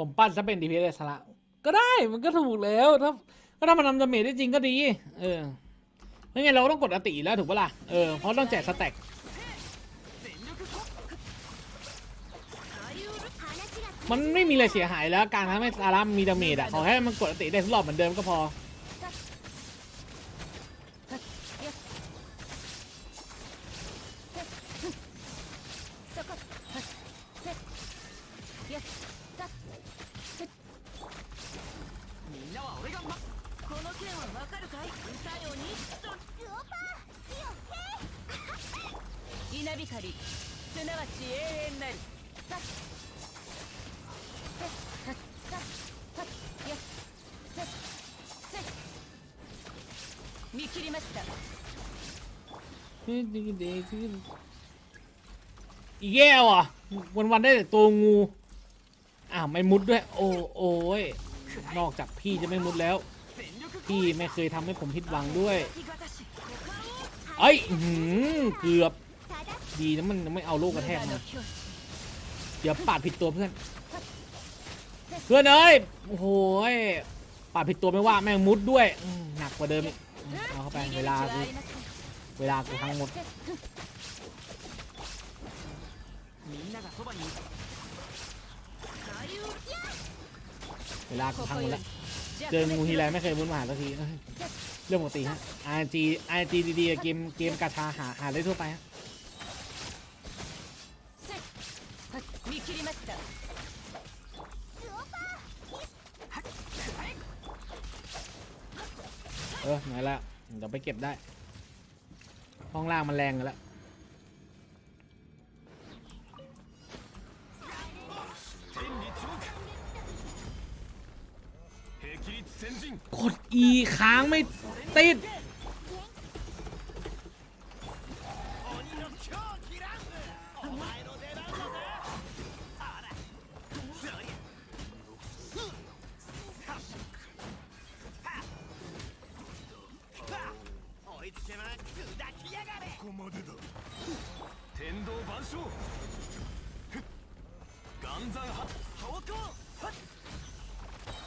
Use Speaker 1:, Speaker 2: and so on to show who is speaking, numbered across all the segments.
Speaker 1: ผมปั้นซะเป็น DPS สละ ก็ได้มันก็ถูกแล้ว ถ้าก็ถ้ามันทำดาเมจได้จริงก็ดี เออ ไม่งั้นเราต้องกดอติแล้วถูกปะล่ะ เออ เพราะต้องแจกสแต็กมันไม่มีอะไรเสียหายแล้ว การทำให้อาร่ามีดาเมจอะขอให้มันกดอติได้ทุกรอบเหมือนเดิมก็พอ
Speaker 2: は
Speaker 3: わかるかい歌よに稲光すなわち永遠なり見切りました
Speaker 1: อีแย่ว่ะวันวันๆได้แต่ตัวงู อ้าวไม่มุดด้วย โอ้โอ้ยนอกจากพี่จะไม่มุดแล้ว ที่ไม่เคยทำให้ผมผิดหวังด้วยเอ้หืมเกือบดีนะมันไม่เอาโลกกระแทก
Speaker 3: นะ
Speaker 1: เดี๋ยวปาดผิดตัวเพื่อน เพื่อนเอ้ยโอ้โหปาดผิดตัวไม่ว่าแม่งมุดด้วยหนักกว่าเดิมเอาเข้าไปเวลาเวลากูทั้งหมดเวลากูทั้งหมดแล้ว เจองูฮีไรไม่เคยบุญมาหาสักทีเรื่องปกติฮะ RG RG ดีๆเกมเกมกาชาหาหาได้ทั่วไปฮะเออไหนละเดี๋ยวไปเก็บได้ ห้องล่างมันแรงกันแล้ว กด E ค้างไม่ติด
Speaker 2: 鬼の狂気乱舞お前の出番だぜあらそりゃ追いつけば砕きやがれここまでだ天道万象岩山発方向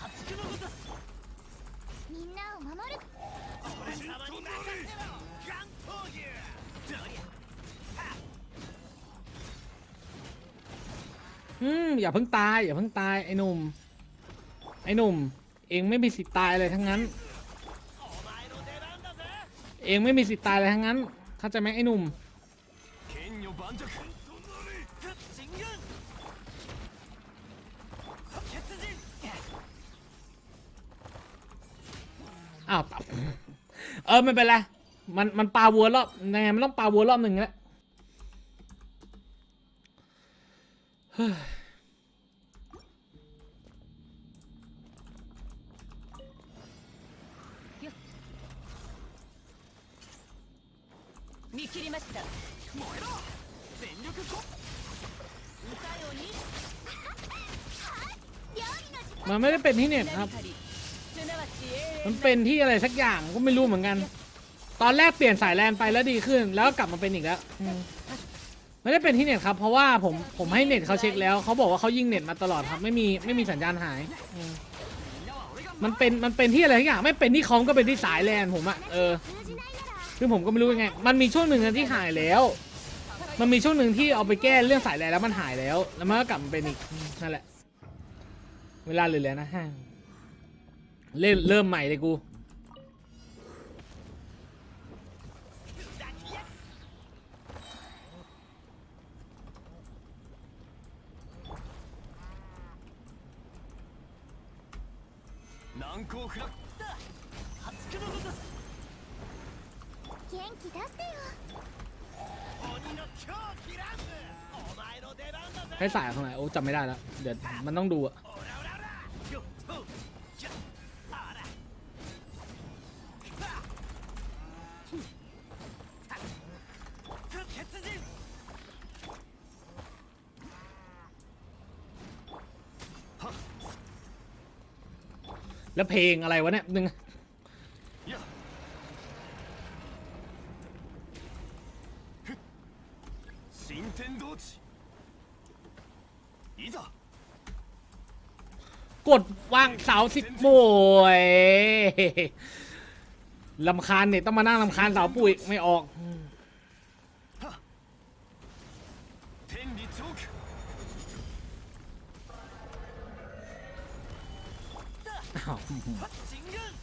Speaker 2: 八九のごとす
Speaker 4: みんなを守る
Speaker 2: 俺様に任せろガン闘牛どりゃ
Speaker 1: อืมอย่าเพิ่งตายอย่าเพิ่งตายไอ้หนุ่ม ไอ้หนุ่ม เองไม่มีสิทธิ์ตายเลยทั้งนั้น
Speaker 2: お前の出番だぜ
Speaker 1: เองไม่มีสิทธิ์ตายเลยทั้งนั้น เข้าใจไหมไอ้หนุ่ม อ้าวตับเออไม่เป็นไร มันมันปลาวัวรอบยังไงมันต้องปลาวัวรอบหนึ่งแล้วเฮ้ย
Speaker 3: 見切りました
Speaker 2: 燃えろ全力こ
Speaker 3: 歌よに
Speaker 1: มันไม่ได้เป็นที่เน็ตครับ
Speaker 3: 稲光すなわち永
Speaker 1: มันเป็นที่อะไรสักอย่างก็ไม่รู้เหมือนกัน ตอนแรกเปลี่ยนสายแลนไปแล้วดีขึ้น แล้วก็กลับมาเป็นอีกแล้วมไม่ได้เป็นที่เน็ตครับ เพราะว่าผมผมให้เน็ตเขาเช็คแล้วเขาบอกว่าเขายิงเน็ตมาตลอดครับ ไม่มีไม่มีสัญญาณหายมันเป็นมันเป็นที่อะไรสักอย่าง ไม่เป็นที่คอมก็เป็นที่สายแลนผมอะเออคือผมก็ไม่รู้ยังไง มันมีช่วงหนึ่งที่หายแล้ว มันมีช่วงหนึ่งที่เอาไปแก้เรื่องสายแลนแล้วมันหายแล้ว แล้วมันก็กลับมาเป็นอีกนั่นแหละ เวลาเหลือๆนะห้า เล่นเริ่มใหม่เลยกู
Speaker 2: 難攻不落八九のごとす
Speaker 4: 元気出してよ
Speaker 2: 鬼の狂気乱舞お前の出番だぜ
Speaker 1: ใช้สายของไหนโอ้จำไม่ได้แล้ว เดี๋ยวมันต้องดูอะ แล้วเพลงอะไรวะเนี่ยหนึ่งกดวางเสาสิบปุ๋ยลำคาญเนี่ยต้องมานั่งลำคาญเสาปุ๋ยไม่ออก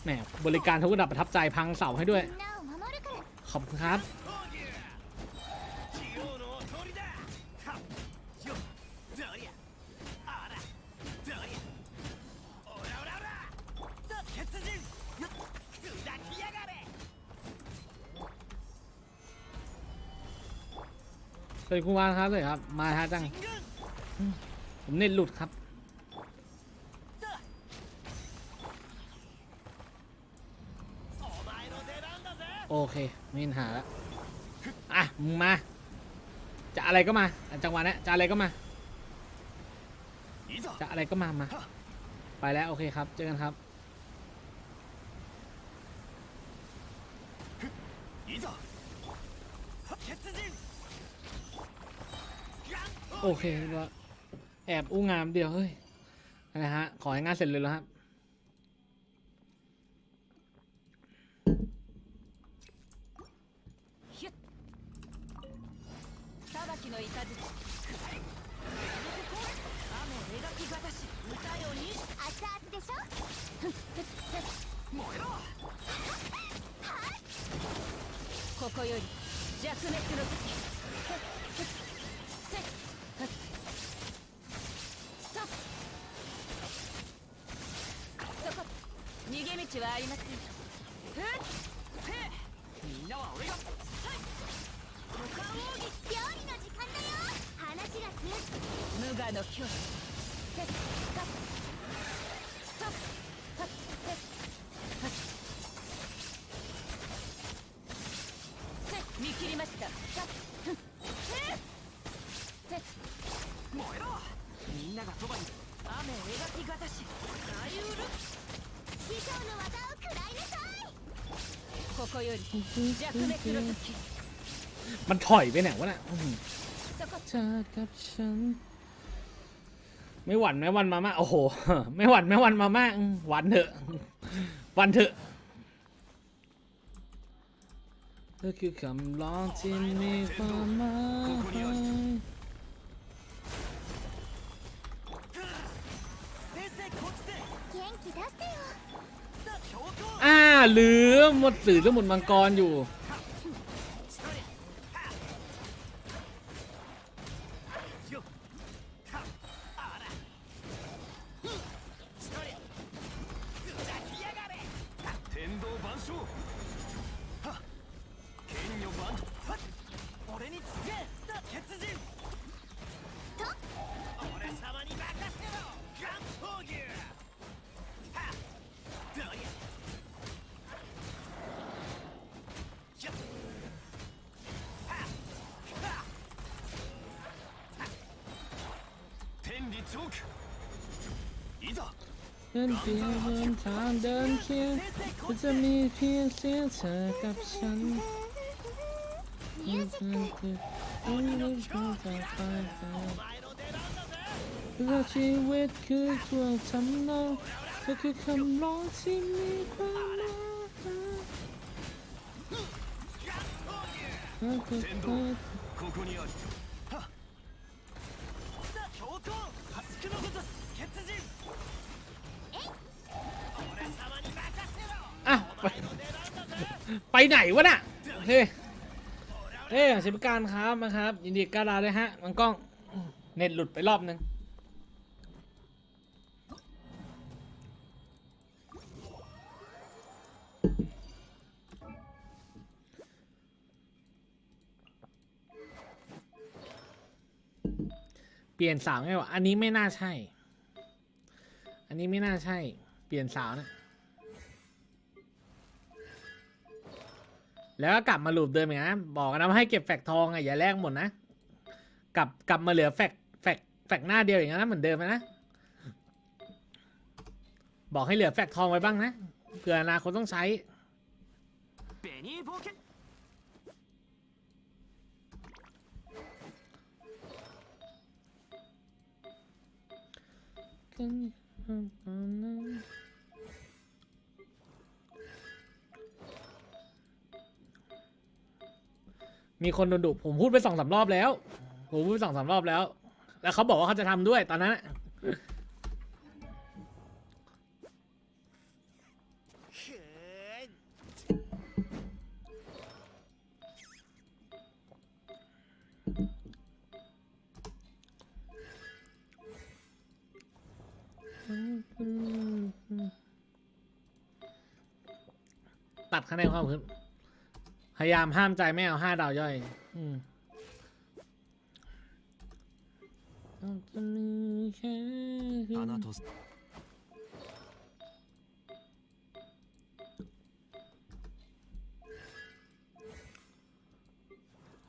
Speaker 1: แหมบริการทุกระดับประทับใจพังเสาให้ด้วย ขอบคุณครับ เป็นคุณวานครับเลยครับ มาท้าจัง ผมเน็ตหลุดครับ เค ไม่มีปัญหาละอะมึงมา จะอะไรก็มาจังหวะนี้จะอะไรก็มา จะอะไรก็มามา ไปแล้ว โอเคครับ เจอกันครับ โอเคแอบอู้งามเดียว เฮ้ยนะฮะ ขอให้งานเสร็จเลยแล้วครับ
Speaker 3: 裁きの雷雨描きがたし歌よに
Speaker 4: 熱々でしょ
Speaker 2: 燃えろ
Speaker 3: ここより弱滅の時。逃げ道はありません。
Speaker 2: みんなは俺が
Speaker 3: 無我の境地せっかストップはっせっはっせっ見切りましたさっふっせっせっ
Speaker 2: 燃えろみんながそばに
Speaker 3: 雨描きがたしあゆる
Speaker 4: 師匠の技を食らいなさい
Speaker 3: ここより弱滅の時
Speaker 1: มันถอยไปไหนวะน่ะอื้อหือ
Speaker 3: そこ
Speaker 1: เธอกับฉัน ไม่หวั่นไม่หวันมาม่าโอ้โห ไม่หวั่นไม่หวันมาม่าอืมหวันเถอะหวันเถอะเธอคือคำร้องที่มีความหมาย
Speaker 2: 先生こっちで
Speaker 4: 元気出してよ
Speaker 2: 強行
Speaker 1: อ่าลืมหมดสื่อเรื่องหมดมังกรอยู่
Speaker 4: 눈띄운
Speaker 2: 담든 길 그점이 피신 차갑션 그것이 왜그 좋아 참나? 그렇게 감로지 미바나
Speaker 1: เพียงเสียงเธอกับฉัน
Speaker 4: ミュージック
Speaker 1: ไม่รู้จะไปไหน
Speaker 2: お前の出番だぜ
Speaker 1: เพราะชีวิตคือช่วงทำนองเธอคือคำร้องที่มีความหมายเธอคือ
Speaker 2: 天道ここにあるはっ強行破竹のごとし血人え俺様に任せろ
Speaker 1: อ่ะไป
Speaker 2: お前の出番だぜ
Speaker 1: ไปไหนวะน่ะโอเคเอ้ยสิบการครับนะครับ ยินดีกบดาเลยฮะมังกล้อง เน็ตหลุดไปรอบนึง ปลี่ยนสาวไงวะ อันนี้ไม่น่าใช่ อันนี้ไม่น่าใช่ เปลี่ยนสาวนะ แล้วก็กลับมาหลูปเดิมอีกนะบอกนะว่าให้เก็บแฟกทองอะอย่าแลกหมดนะ กลับกลับมาเหลือแฟกแฟกแฟกหน้าเดียวอย่างนั้นนะเหมือนเดิมนะ บอกให้เหลือแฟกทองไว้บ้างนะ เผื่ออนาคตต้องใช้
Speaker 2: กันตอ
Speaker 1: นนั้มีคนโดนดุผมพูดไปสองสามรอบแล้ว ผมพูดไปสองสามรอบแล้ว แล้วเขาบอกว่าเขาจะทำด้วยตอนนั้น
Speaker 2: ข้า
Speaker 1: งในความพื้นพยายามห้ามใจไม่เอาห้าดาวย่อย อืมโอ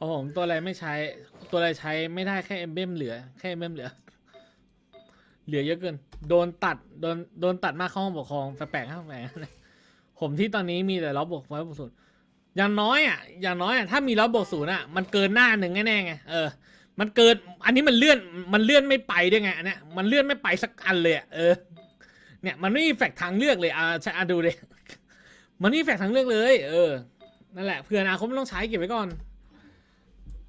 Speaker 1: ้ผมตัวอะไรไม่ใช้ ตัวอะไรใช้ไม่ได้แค่เอ็มเบมเหลือ แค่เอ็มเบมเหลือ เหลือเยอะเกิน โดนตัด โดน โดนตัดมากข้องปกครองแปลกๆครับแหล ผมที่ตอนนี้มีแต่ล็อบบวกไว้บวกศูนย์อย่างน้อยอะอย่างน้อยอะถ้ามีล็อบบวกศูนย์อะมันเกินหน้าหนึ่งแน่ๆไงเออมันเกินอันนี้มันเลื่อนมันเลื่อนไม่ไปด้วยไงอันเนี้ยมันเลื่อนไม่ไปสักอันเลยอะเออเนี่ยมันไม่มีแฟกทางเลือกเลยอ่าใช่อะดูเลยมันไม่มีแฟกทางเลือกเลย เออนั่นแหละเพื่ออนาคตไม่ต้องใช้เก็บไว้ก่อน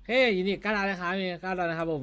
Speaker 1: เฮ้ยยินดีก้าวดาวนะครับยินดีก้าวดาวนะครับผม